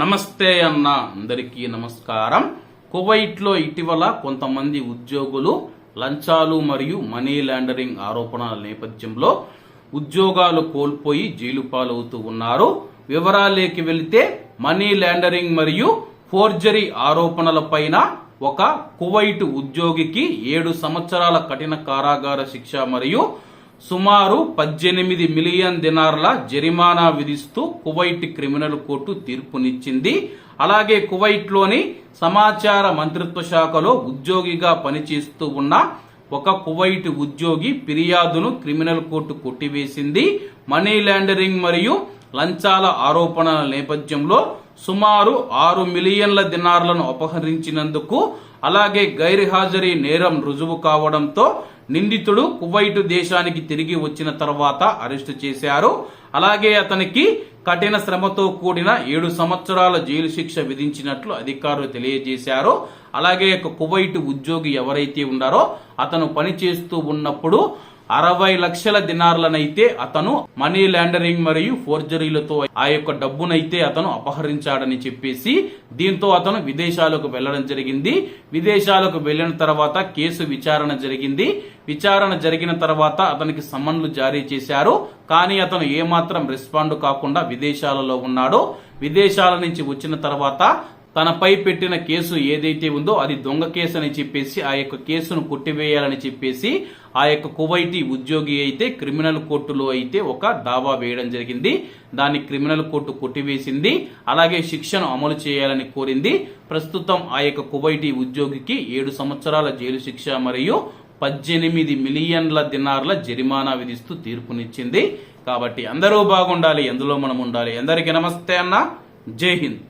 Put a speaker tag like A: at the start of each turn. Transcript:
A: నమస్తే అన్న అందరికీ నమస్కారం. కువైట్లో ఇటీవల కొంతమంది ఉద్యోగులు లంచాలు మరియు మనీ లాండరింగ్ ఆరోపణల నేపథ్యంలో ఉద్యోగాలు కోల్పోయి జైలు పాలవుతూ ఉన్నారు. వివరాలేకి వెళితే మనీ లాండరింగ్ మరియు ఫోర్జరీ ఆరోపణలపైన ఒక కువైట్ ఉద్యోగికి ఏడు సంవత్సరాల కఠిన కారాగార శిక్ష మరియు సుమారు పద్దెనిమిది మిలియన్ దినార్ల జరిమానా విధిస్తూ కువైట్ క్రిమినల్ కోర్టు తీర్పునిచ్చింది. అలాగే కువైట్లోని సమాచార మంత్రిత్వ శాఖలో ఉద్యోగిగా పనిచేస్తూ ఉన్న ఒక కువైట్ ఉద్యోగి ఫిర్యాదును క్రిమినల్ కోర్టు కొట్టివేసింది. మనీ లాండరింగ్ మరియు లంచాల ఆరోపణల నేపథ్యంలో సుమారు ఆరు మిలియన్ల దినార్లను అపహరించినందుకు అలాగే గైర్హాజరీ నేరం రుజువు కావడంతో నిందితుడు కువైట్ దేశానికి తిరిగి వచ్చిన తర్వాత అరెస్టు చేశారు. అలాగే అతనికి కఠిన శ్రమతో కూడిన ఏడు సంవత్సరాల జైలు శిక్ష విధించినట్లు అధికారులు తెలియజేశారు. అలాగే ఒక కువైట్ ఉద్యోగి ఎవరైతే ఉన్నారో అతను పనిచేస్తూ ఉన్నప్పుడు అరవై లక్షల దినార్లనైతే అతను మనీ లాండరింగ్ మరియు ఫోర్జరీలతో ఆ యొక్క డబ్బునైతే అతను అపహరించాడని చెప్పేసి దీంతో అతను విదేశాలకు వెళ్ళడం జరిగింది. విదేశాలకు వెళ్ళిన తర్వాత కేసు విచారణ జరిగింది. విచారణ జరిగిన తర్వాత అతనికి సమన్లు జారీ చేశారు. కానీ అతను ఏమాత్రం రెస్పాండ్ కాకుండా విదేశాలలో ఉన్నాడు. విదేశాల నుంచి వచ్చిన తర్వాత తనపై పెట్టిన కేసు ఏదైతే ఉందో అది దొంగ కేసు అని చెప్పేసి ఆ యొక్క కేసును కొట్టివేయాలని చెప్పేసి ఆ యొక్క కువైటీ ఉద్యోగి అయితే క్రిమినల్ కోర్టులో అయితే ఒక దావా వేయడం జరిగింది. దాన్ని క్రిమినల్ కోర్టు కొట్టివేసింది. అలాగే శిక్షను అమలు చేయాలని కోరింది. ప్రస్తుతం ఆ యొక్క కువైటీ ఉద్యోగికి ఏడు సంవత్సరాల జైలు శిక్ష మరియు పద్దెనిమిది మిలియన్ల దినార్ల జరిమానా విధిస్తూ తీర్పునిచ్చింది. కాబట్టి అందరూ బాగుండాలి ఎందులో మనం ఉండాలి. అందరికీ నమస్తే అన్న. జై హింద్.